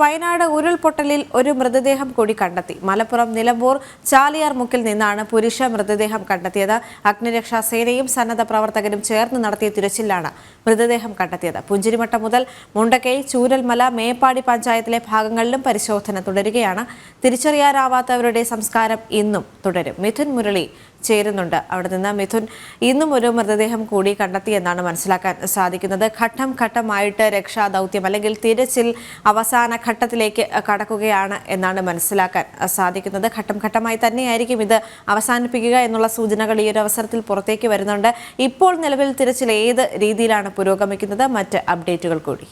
വയനാട് ഉരുൾപൊട്ടലിൽ ഒരു മൃതദേഹം കൂടി കണ്ടെത്തി. മലപ്പുറം നിലമ്പൂർ ചാലിയാർ മുക്കിൽ നിന്നാണ് പുരുഷ മൃതദേഹം കണ്ടെത്തിയത്. അഗ്നിരക്ഷാ സേനയും സന്നദ്ധ പ്രവർത്തകരും ചേർന്ന് നടത്തിയ തിരച്ചിലാണ് മൃതദേഹം കണ്ടെത്തിയത്. പുഞ്ചിരിമട്ടം മുതൽ മുണ്ടക്കൈ ചൂരൽമല മേപ്പാടി പഞ്ചായത്തിലെ ഭാഗങ്ങളിലും പരിശോധന തുടരുകയാണ്. തിരിച്ചറിയാനാവാത്തവരുടെ സംസ്കാരം ഇന്നും തുടരും. മിഥുൻ മുരളി ചേരുന്നുണ്ട്. അവിടെ നിന്ന് മിഥുൻ ഇന്നും ഒരു മൃതദേഹം കൂടി കണ്ടെത്തിയെന്നാണ് മനസ്സിലാക്കാൻ സാധിക്കുന്നത്. ഘട്ടം ഘട്ടമായിട്ട് രക്ഷാദൗത്യം അല്ലെങ്കിൽ തിരച്ചിൽ അവസാന ഘട്ടത്തിലേക്ക് കടക്കുകയാണ് എന്നാണ് മനസ്സിലാക്കാൻ സാധിക്കുന്നത്. ഘട്ടം ഘട്ടമായി തന്നെയായിരിക്കും ഇത് അവസാനിപ്പിക്കുക എന്നുള്ള സൂചനകൾ ഈ ഒരു അവസരത്തിൽ പുറത്തേക്ക് വരുന്നുണ്ട്. ഇപ്പോൾ നിലവിൽ തിരച്ചിൽ ഏത് രീതിയിലാണ് പുരോഗമിക്കുന്നത്? മറ്റ് അപ്ഡേറ്റുകൾ കൂടി.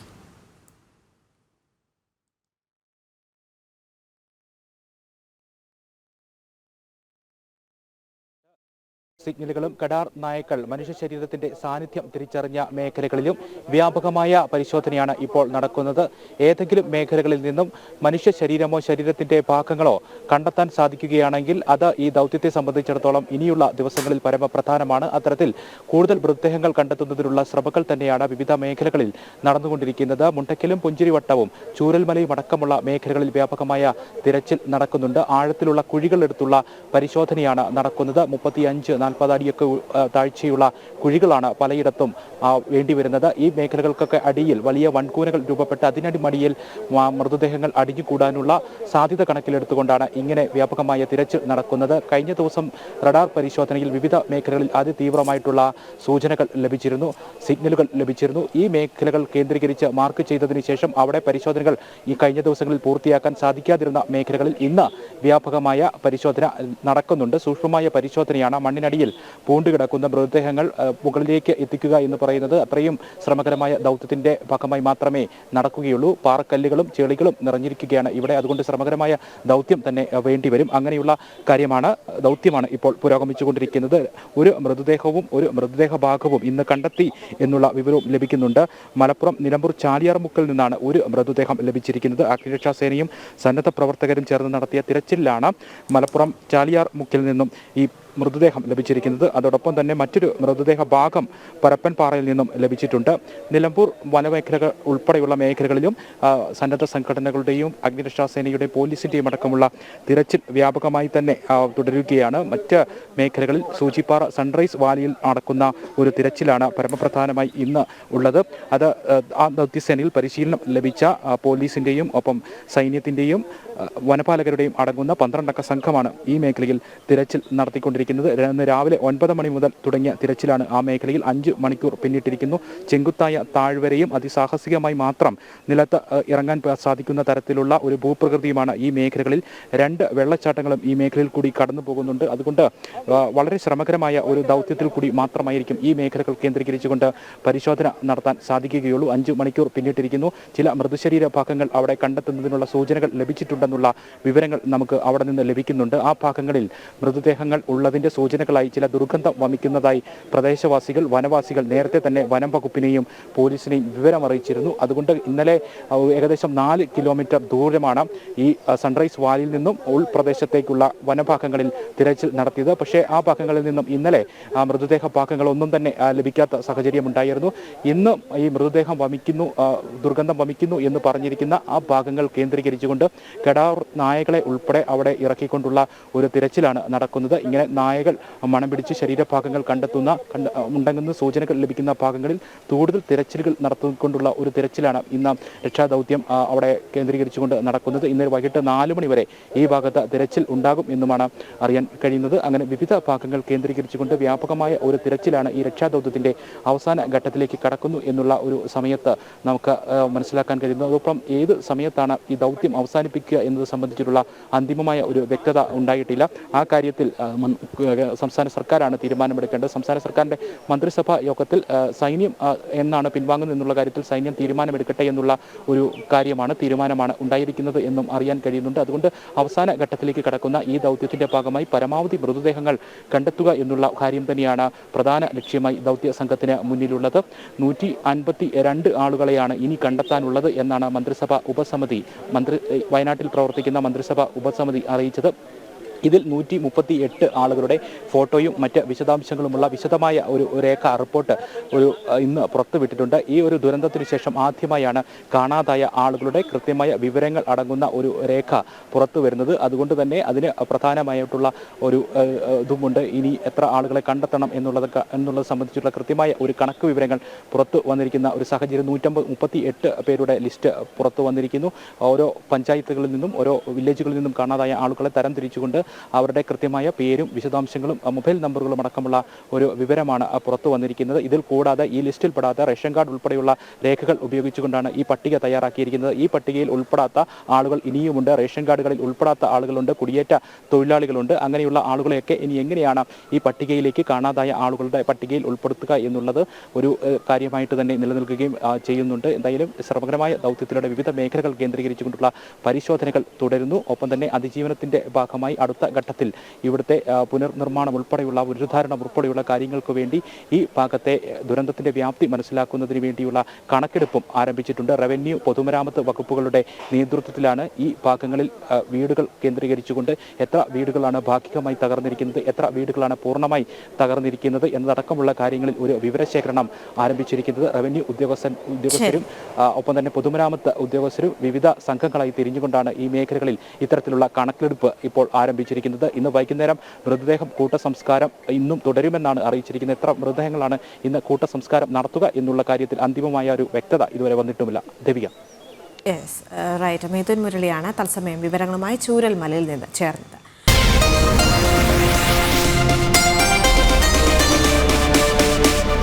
സിഗ്നലുകളും കടാർ നായക്കൾ മനുഷ്യ ശരീരത്തിന്റെ സാന്നിധ്യം തിരിച്ചറിഞ്ഞ മേഖലകളിലും വ്യാപകമായ പരിശോധനയാണ് ഇപ്പോൾ നടക്കുന്നത്. ഏതെങ്കിലും മേഖലകളിൽ നിന്നും മനുഷ്യ ശരീരമോ ശരീരത്തിന്റെ ഭാഗങ്ങളോ കണ്ടെത്താൻ സാധിക്കുകയാണെങ്കിൽ അത് ഈ ദൗത്യത്തെ സംബന്ധിച്ചിടത്തോളം ഇനിയുള്ള ദിവസങ്ങളിൽ പരമപ്രധാനമാണ്. അത്തരത്തിൽ കൂടുതൽ മൃതദേഹങ്ങൾ കണ്ടെത്തുന്നതിനുള്ള ശ്രമങ്ങൾ തന്നെയാണ് വിവിധ മേഖലകളിൽ നടന്നുകൊണ്ടിരിക്കുന്നത്. മുണ്ടക്കലും പുഞ്ചിരിവട്ടവും ചൂരൽമലയും അടക്കമുള്ള മേഖലകളിൽ വ്യാപകമായ തിരച്ചിൽ നടക്കുന്നുണ്ട്. ആഴത്തിലുള്ള കുഴികളെടുത്തുള്ള പരിശോധനയാണ് നടക്കുന്നത്. മുപ്പത്തിയഞ്ച് നാൽപ്പത് അടിയൊക്കെ താഴ്ചയുള്ള കുഴികളാണ് പലയിടത്തും വേണ്ടി വരുന്നത് ഈ മേഖലകൾക്കൊക്കെ അടിയിൽ വലിയ വൻകൂനകൾ രൂപപ്പെട്ട് അതിനടിമടിയിൽ മടിയിൽ മൃതദേഹങ്ങൾ അടിഞ്ഞുകൂടാനുള്ള സാധ്യത കണക്കിലെടുത്തുകൊണ്ടാണ് ഇങ്ങനെ വ്യാപകമായ തിരച്ചിൽ നടക്കുന്നത്. കഴിഞ്ഞ ദിവസം റഡാർ പരിശോധനയിൽ വിവിധ മേഖലകളിൽ അതിതീവ്രമായിട്ടുള്ള സൂചനകൾ ലഭിച്ചിരുന്നു സിഗ്നലുകൾ ലഭിച്ചിരുന്നു. ഈ മേഖലകൾ കേന്ദ്രീകരിച്ച് മാർക്ക് ചെയ്തതിനു ശേഷം അവിടെ പരിശോധനകൾ ഈ കഴിഞ്ഞ ദിവസങ്ങളിൽ പൂർത്തിയാക്കാൻ സാധിക്കാതിരുന്ന മേഖലകളിൽ ഇന്ന് വ്യാപകമായ പരിശോധന നടക്കുന്നുണ്ട്. സൂക്ഷ്മമായ പരിശോധനയാണ് മണ്ണിനടിയിൽ പൂണ്ടുകിടക്കുന്ന മൃതദേഹങ്ങൾ ആ, മുകളിലേക്ക് എത്തിക്കുക എന്ന് പറയുന്നത് അത്രയും ശ്രമകരമായ ദൗത്യത്തിന്റെ ഭാഗമായി മാത്രമേ നടക്കുകയുള്ളൂ. പാറക്കല്ലുകളും ചെളികളും നിറഞ്ഞിരിക്കുകയാണ് ഇവിടെ. അതുകൊണ്ട് ശ്രമകരമായ ദൗത്യം തന്നെ വേണ്ടിവരും. അങ്ങനെയുള്ള കാര്യമാണ് ദൗത്യമാണ് ഇപ്പോൾ പുരോഗമിച്ചുകൊണ്ടിരിക്കുന്നത്. ഒരു മൃതദേഹവും ഒരു മൃതദേഹ ഭാഗവും ഇന്ന് കണ്ടെത്തി എന്നുള്ള വിവരവും ലഭിക്കുന്നുണ്ട്. മലപ്പുറം നിലമ്പൂർ ചാലിയാർ മുക്കിൽ നിന്നാണ് ഒരു മൃതദേഹം ലഭിച്ചിരിക്കുന്നത്. അഗ്നിരക്ഷാ സേനയും സന്നദ്ധ പ്രവർത്തകരും ചേർന്ന് നടത്തിയ തിരച്ചിലാണ് മലപ്പുറം ചാലിയാർ മുക്കിൽ നിന്നും ഈ മൃതദേഹം ലഭിച്ചിരിക്കുന്നത്. അതോടൊപ്പം തന്നെ മറ്റൊരു മൃതദേഹ ഭാഗം പരപ്പൻപാറയിൽ നിന്നും ലഭിച്ചിട്ടുണ്ട്. നിലമ്പൂർ വനമേഖലകൾ ഉൾപ്പെടെയുള്ള മേഖലകളിലും സന്നദ്ധ സംഘടനകളുടെയും അഗ്നിരക്ഷാ സേനയുടെയും പോലീസിന്റെയും അടക്കമുള്ള തിരച്ചിൽ വ്യാപകമായി തന്നെ തുടരുകയാണ്. മറ്റ് മേഖലകളിൽ സൂചിപ്പാറ സൺറൈസ് വാലിയിൽ നടക്കുന്ന ഒരു തിരച്ചിലാണ് പരമപ്രധാനമായി ഇന്ന് ഉള്ളത്. അത് ആ, ദൗത്യസേനയിൽ പരിശീലനം ലഭിച്ച പോലീസിന്റെയും ഒപ്പം സൈന്യത്തിന്റെയും വനപാലകരുടെയും അടങ്ങുന്ന പന്ത്രണ്ടക്ക സംഘമാണ് ഈ മേഖലയിൽ തിരച്ചിൽ നടത്തിക്കൊണ്ടിരിക്കുന്നത്. ഇന്ന് രാവിലെ ഒൻപത് മണി മുതൽ തുടങ്ങിയ തിരച്ചിലാണ് ആ മേഖലയിൽ അഞ്ച് മണിക്കൂർ പിന്നിട്ടിരിക്കുന്നു. ചെങ്കുത്തായ താഴ്വരയും അതിസാഹസികമായി മാത്രം നിലത്ത് ഇറങ്ങാൻ സാധിക്കുന്ന തരത്തിലുള്ള ഒരു ഭൂപ്രകൃതിയുമാണ് ഈ മേഖലകളിൽ. രണ്ട് വെള്ളച്ചാട്ടങ്ങളും ഈ മേഖലയിൽ കൂടി കടന്നു പോകുന്നുണ്ട്. അതുകൊണ്ട് വളരെ ശ്രമകരമായ ഒരു ദൗത്യത്തിൽ കൂടി മാത്രമായിരിക്കും ഈ മേഖലകൾ കേന്ദ്രീകരിച്ചുകൊണ്ട് പരിശോധന നടത്താൻ സാധിക്കുകയുള്ളൂ. അഞ്ച് മണിക്കൂർ പിന്നിട്ടിരിക്കുന്നു. ചില മൃതശരീര ഭാഗങ്ങൾ അവിടെ കണ്ടെത്തുന്നതിനുള്ള സൂചനകൾ ലഭിച്ചിട്ടുണ്ടെന്നുള്ള വിവരങ്ങൾ നമുക്ക് അവിടെ നിന്ന് ലഭിക്കുന്നുണ്ട്. ആ ഭാഗങ്ങളിൽ മൃതദേഹങ്ങൾ ഉള്ളതിന്റെ സൂചനകളായി ചില ദുർഗന്ധം വമിക്കുന്നതായി പ്രദേശവാസികൾ വനവാസികൾ നേരത്തെ തന്നെ വനം വകുപ്പിനെയും പോലീസിനെയും വിവരമറിയിച്ചിരുന്നു. അതുകൊണ്ട് ഇന്നലെ ഏകദേശം നാല് കിലോമീറ്റർ ദൂരമാണ് ഈ സൺറൈസ് വാലിയിൽ നിന്നും ഉൾപ്രദേശത്തേക്കുള്ള വനഭാഗങ്ങളിൽ തിരച്ചിൽ നടത്തിയത്. പക്ഷേ ആ ഭാഗങ്ങളിൽ നിന്നും ഇന്നലെ മൃതദേഹ ഭാഗങ്ങളൊന്നും തന്നെ ലഭിക്കാത്ത സാഹചര്യം ഉണ്ടായിരുന്നു. ഇന്ന് ഈ മൃതദേഹം വമിക്കുന്നു ദുർഗന്ധം വമിക്കുന്നു എന്ന് പറഞ്ഞിരിക്കുന്ന ആ ഭാഗങ്ങൾ കേന്ദ്രീകരിച്ചുകൊണ്ട് കെടാർ നായകളെ ഉൾപ്പെടെ അവിടെ ഇറക്കിക്കൊണ്ടുള്ള ഒരു തിരച്ചിലാണ് നടക്കുന്നത്. ഇങ്ങനെ നായകൾ മണം പിടിച്ച് ശരീരഭാഗങ്ങൾ കണ്ടെത്തുന്ന കണ്ട സൂചനകൾ ലഭിക്കുന്ന ഭാഗങ്ങളിൽ കൂടുതൽ തിരച്ചിലുകൾ നടത്തിക്കൊണ്ടുള്ള ഒരു തിരച്ചിലാണ് ഇന്ന് രക്ഷാദൗത്യം അവിടെ കേന്ദ്രീകരിച്ചുകൊണ്ട് നടക്കുന്നത്. ഇന്ന് വൈകിട്ട് നാല് മണി വരെ ഈ ഭാഗത്ത് തിരച്ചിൽ ഉണ്ടാകും എന്നുമാണ് അറിയാൻ കഴിയുന്നത്. അങ്ങനെ വിവിധ ഭാഗങ്ങൾ കേന്ദ്രീകരിച്ചുകൊണ്ട് വ്യാപകമായ ഒരു തിരച്ചിലാണ് ഈ രക്ഷാദൗത്യത്തിന്റെ അവസാന ഘട്ടത്തിലേക്ക് കടക്കുന്നു എന്നുള്ള ഒരു സമയത്ത് നമുക്ക് മനസ്സിലാക്കാൻ കഴിയുന്നത്. അതോടൊപ്പം ഏത് സമയത്താണ് ഈ ദൗത്യം അവസാനിപ്പിക്കുക എന്നത് സംബന്ധിച്ചിട്ടുള്ള അന്തിമമായ ഒരു വ്യക്തത ഉണ്ടായിട്ടില്ല. ആ കാര്യത്തിൽ സംസ്ഥാന സർക്കാരാണ് തീരുമാനമെടുക്കേണ്ടത്. സംസ്ഥാന സർക്കാരിന്റെ മന്ത്രിസഭാ യോഗത്തിൽ സൈന്യം എന്നാണ് പിൻവാങ്ങുന്നത് എന്നുള്ള കാര്യത്തിൽ സൈന്യം തീരുമാനമെടുക്കട്ടെ എന്നുള്ള ഒരു കാര്യമാണ് തീരുമാനമാണ് ഉണ്ടായിരിക്കുന്നത് എന്നും അറിയാൻ കഴിയുന്നുണ്ട്. അതുകൊണ്ട് അവസാന ഘട്ടത്തിലേക്ക് കടക്കുന്ന ഈ ദൗത്യത്തിന്റെ ഭാഗമായി പരമാവധി മൃതദേഹങ്ങൾ കണ്ടെത്തുക എന്നുള്ള കാര്യം തന്നെയാണ് പ്രധാന ലക്ഷ്യമായി ദൗത്യ സംഘത്തിന് മുന്നിലുള്ളത്. നൂറ്റി അൻപത്തി രണ്ട് ആളുകളെയാണ് ഇനി കണ്ടെത്താനുള്ളത് എന്നാണ് മന്ത്രിസഭാ ഉപസമിതി മന്ത്രി വയനാട്ടിൽ പ്രവർത്തിക്കുന്ന മന്ത്രിസഭാ ഉപസമിതി അറിയിച്ചത്. ഇതിൽ നൂറ്റി മുപ്പത്തി എട്ട് ആളുകളുടെ ഫോട്ടോയും മറ്റ് വിശദാംശങ്ങളുമുള്ള വിശദമായ ഒരു രേഖ റിപ്പോർട്ട് ഒരു ഇന്ന് പുറത്തുവിട്ടിട്ടുണ്ട്. ഈ ഒരു ദുരന്തത്തിന് ശേഷം ആദ്യമായാണ് കാണാതായ ആളുകളുടെ കൃത്യമായ വിവരങ്ങൾ അടങ്ങുന്ന ഒരു രേഖ പുറത്തു വരുന്നത് അതുകൊണ്ട് തന്നെ അതിന് പ്രധാനമായിട്ടുള്ള ഒരു ഇതുമുണ്ട്. ഇനി എത്ര ആളുകളെ കണ്ടെത്തണം എന്നുള്ളത് എന്നുള്ളത് സംബന്ധിച്ചുള്ള കൃത്യമായ ഒരു കണക്ക് വിവരങ്ങൾ പുറത്തു വന്നിരിക്കുന്ന ഒരു സാഹചര്യം നൂറ്റമ്പത് മുപ്പത്തി എട്ട് പേരുടെ ലിസ്റ്റ് പുറത്തു വന്നിരിക്കുന്നു. ഓരോ പഞ്ചായത്തുകളിൽ നിന്നും ഓരോ വില്ലേജുകളിൽ നിന്നും കാണാതായ ആളുകളെ തരംതിരിച്ചുകൊണ്ട് അവരുടെ കൃത്യമായ പേരും വിശദാംശങ്ങളും മൊബൈൽ നമ്പറുകളും അടക്കമുള്ള ഒരു വിവരമാണ് പുറത്തു വന്നിരിക്കുന്നത്. ഇതിൽ കൂടാതെ ഈ ലിസ്റ്റിൽ പെടാത്ത റേഷൻ കാർഡ് ഉൾപ്പെടെയുള്ള രേഖകൾ ഉപയോഗിച്ചുകൊണ്ടാണ് ഈ പട്ടിക തയ്യാറാക്കിയിരിക്കുന്നത്. ഈ പട്ടികയിൽ ഉൾപ്പെടാത്ത ആളുകൾ ഇനിയുമുണ്ട്. റേഷൻ കാർഡുകളിൽ ഉൾപ്പെടാത്ത ആളുകളുണ്ട്. കുടിയേറ്റ തൊഴിലാളികളുണ്ട്. അങ്ങനെയുള്ള ആളുകളെയൊക്കെ ഇനി എങ്ങനെയാണ് ഈ പട്ടികയിലേക്ക് കാണാതായ ആളുകളുടെ പട്ടികയിൽ ഉൾപ്പെടുത്തുക എന്നുള്ളത് ഒരു കാര്യമായിട്ട് തന്നെ നിലനിൽക്കുകയും ചെയ്യുന്നുണ്ട്. എന്തായാലും ശ്രമകരമായ ദൗത്യത്തിലൂടെ വിവിധ മേഖലകൾ കേന്ദ്രീകരിച്ചുകൊണ്ടുള്ള പരിശോധനകൾ തുടരുന്നു. ഒപ്പം തന്നെ അതിജീവനത്തിന്റെ ഭാഗമായി അടുത്ത ഘട്ടത്തിൽ ഇവിടുത്തെ പുനർനിർമ്മാണം ഉൾപ്പെടെയുള്ള പുനരുദ്ധാരണം ഉൾപ്പെടെയുള്ള കാര്യങ്ങൾക്ക് വേണ്ടി ഈ ഭാഗത്തെ ദുരന്തത്തിന്റെ വ്യാപ്തി മനസ്സിലാക്കുന്നതിന് വേണ്ടിയുള്ള കണക്കെടുപ്പും ആരംഭിച്ചിട്ടുണ്ട്. റവന്യൂ പൊതുമരാമത്ത് വകുപ്പുകളുടെ നേതൃത്വത്തിലാണ് ഈ ഭാഗങ്ങളിൽ വീടുകൾ കേന്ദ്രീകരിച്ചുകൊണ്ട് എത്ര വീടുകളാണ് ഭാഗികമായി തകർന്നിരിക്കുന്നത് എത്ര വീടുകളാണ് പൂർണമായി തകർന്നിരിക്കുന്നത് എന്നതടക്കമുള്ള കാര്യങ്ങളിൽ ഒരു വിവരശേഖരണം ആരംഭിച്ചിരിക്കുന്നത് റവന്യൂ ഉദ്യോഗസ്ഥൻ ഉദ്യോഗസ്ഥരും ഒപ്പം തന്നെ പൊതുമരാമത്ത് ഉദ്യോഗസ്ഥരും വിവിധ സംഘങ്ങളായി തിരിഞ്ഞുകൊണ്ടാണ് ഈ മേഖലകളിൽ ഇത്തരത്തിലുള്ള കണക്കെടുപ്പ് ഇപ്പോൾ ആരംഭിച്ചിരിക്കുന്നത് ഇന്ന് വൈകുന്നേരം മൃതദേഹം കൂട്ടസംസ്കാരം ഇന്നും തുടരുമെന്നാണ് അറിയിച്ചിരിക്കുന്നത്. എത്ര മൃതദേഹങ്ങളാണ് ഇന്ന് കൂട്ടസംസ്കാരം നടത്തുക എന്നുള്ള കാര്യത്തിൽ അന്തിമമായ ഒരു വ്യക്തത ഇതുവരെ വന്നിട്ടുമില്ല. ദേവിക. യെസ് റൈറ്റ് മേതുൻ മുരളിയാണ് തത്സമയം വിവരങ്ങളുമായി ചൂരൽമലയിൽ നിന്ന് ചേർന്നത്.